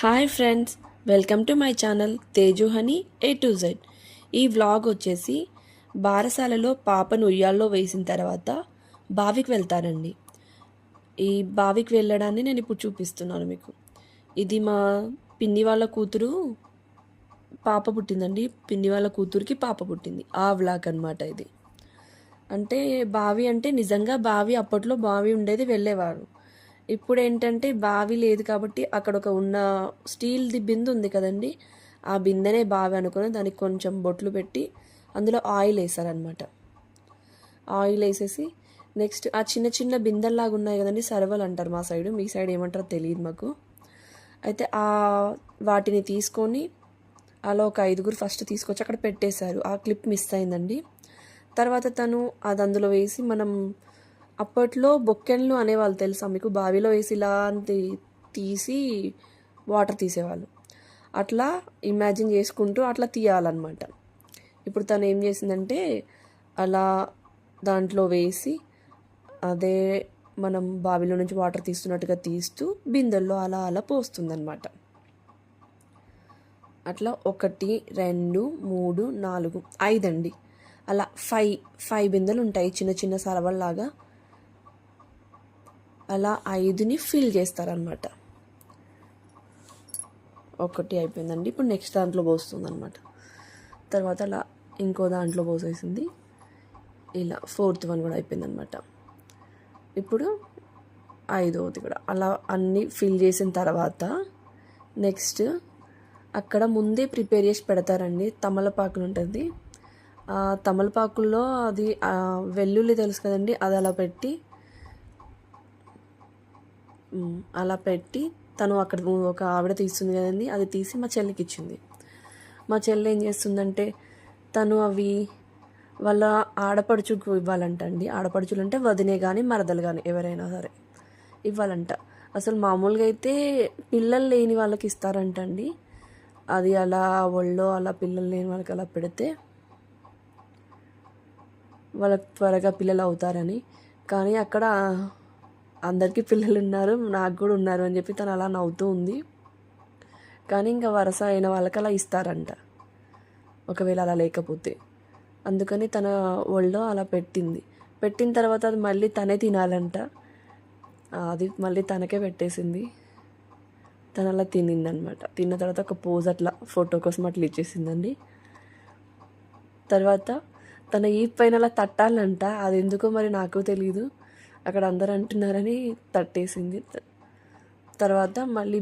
Hi friends welcome to my channel Teju Honey A to Z ఈ vlog వచ్చేసి బారసాలలో పాపను ఉయ్యాల్లో వేసిన తర్వాత బావికి వెళ్తారండి ఈ బావికి వెళ్ళడాన్ని నేను ఇప్పుడు చూపిస్తున్నాను మీకు. ఇది మా పిన్ని వాళ్ళ కూతురు పాప పుట్టిందండి. పిన్ని వాళ్ళ కూతురికి పాప పుట్టింది. ఆ వ్లాగ్ అనమాట ఇది. అంటే బావి అంటే నిజంగా బావి అప్పట్లో బావి ఉండేది వెళ్ళేవారు. ఇప్పుడు ఏంటంటే బావి లేదు కాబట్టి అక్కడ ఒక ఉన్న స్టీల్ది బిందె ఉంది కదండి ఆ బిందెనే బావి అనుకుని దానికి కొంచెం బొట్లు పెట్టి అందులో ఆయిల్ వేసారనమాట ఆయిల్ వేసేసి నెక్స్ట్ ఆ చిన్న చిన్న బిందెల్లాగా ఉన్నాయి కదండి సర్వలు అంటారు మా సైడు మీ సైడ్ ఏమంటారో తెలియదు మాకు. అయితే ఆ వాటిని తీసుకొని అలా ఒక ఐదుగురు ఫస్ట్ తీసుకొచ్చి అక్కడ పెట్టేశారు. ఆ క్లిప్ మిస్ అయిందండి. తర్వాత తను అది అందులో వేసి మనం అప్పట్లో బొక్కెన్లు అనేవాళ్ళు తెలుసా మీకు? బావిలో వేసి ఇలా తీసి వాటర్ తీసేవాళ్ళు. అట్లా ఇమాజిన్ చేసుకుంటూ అట్లా తీయాలన్నమాట. ఇప్పుడు తను ఏం చేసిందంటే అలా దాంట్లో వేసి అదే మనం బావిలో నుంచి వాటర్ తీస్తున్నట్టుగా తీస్తూ బిందెల్లో అలా అలా పోస్తుందన్నమాట. అట్లా ఒకటి రెండు మూడు నాలుగు ఐదండి. అలా ఫైవ్ ఫైవ్ బిందెలు ఉంటాయి చిన్న చిన్న సరవల్లాగా. అలా ఐదుని ఫిల్ చేస్తారనమాట ఒకటి అయిపోయిందండి. ఇప్పుడు నెక్స్ట్ దాంట్లో పోస్తుంది అనమాట తర్వాత అలా ఇంకో దాంట్లో పోసేసింది. ఇలా ఫోర్త్ వన్ కూడా అయిపోయిందనమాట ఇప్పుడు ఐదవది కూడా. అలా అన్నీ ఫిల్ చేసిన తర్వాత నెక్స్ట్ అక్కడ ముందే ప్రిపేర్ చేసి పెడతారండి. తమలపాకులు ఉంటుంది. ఆ తమలపాకుల్లో అది వెల్లుల్లి తెలుసు కదండి అది అలా పెట్టి అలా పెట్టి తను అక్కడ ఒక ఆవిడ తీస్తుంది కదండి అది తీసి మా చెల్లికి ఇచ్చింది. మా చెల్లి ఏం చేస్తుందంటే తను అవి వాళ్ళ ఆడపడుచుకు ఇవ్వాలంట అండి ఆడపడుచులు అంటే వదినే కానీ మరదలు కానీ ఎవరైనా సరే ఇవ్వాలంట. అసలు మామూలుగా అయితే పిల్లలు లేని వాళ్ళకి ఇస్తారంట అండి అది అలా ఒళ్ళో అలా పిల్లలు లేని వాళ్ళకి అలా పెడితే వాళ్ళకి త్వరగా పిల్లలు అవుతారని. కానీ అక్కడ అందరికీ పిల్లలు ఉన్నారు నాకు కూడా ఉన్నారు అని చెప్పి తను అలా నవ్వుతూ ఉంది. కానీ ఇంకా వరస అయిన వాళ్ళకి అలా ఇస్తారంట. ఒకవేళ అలా లేకపోతే. అందుకని తన ఒళ్ళో అలా పెట్టింది. పెట్టిన తర్వాత అది మళ్ళీ తనే తినాలంట. అది మళ్ళీ తనకే పెట్టేసింది. తను అలా తినిందనమాట. తిన్న తర్వాత ఒక పోజ్ అట్లా ఫోటో కోసం అట్లా ఇచ్చేసిందండి. తర్వాత తన ఈ పైన అలా తట్టాలంట. అది ఎందుకో మరి నాకు తెలియదు అక్కడ అందరు అంటున్నారని తట్టేసింది. తర్వాత మళ్ళీ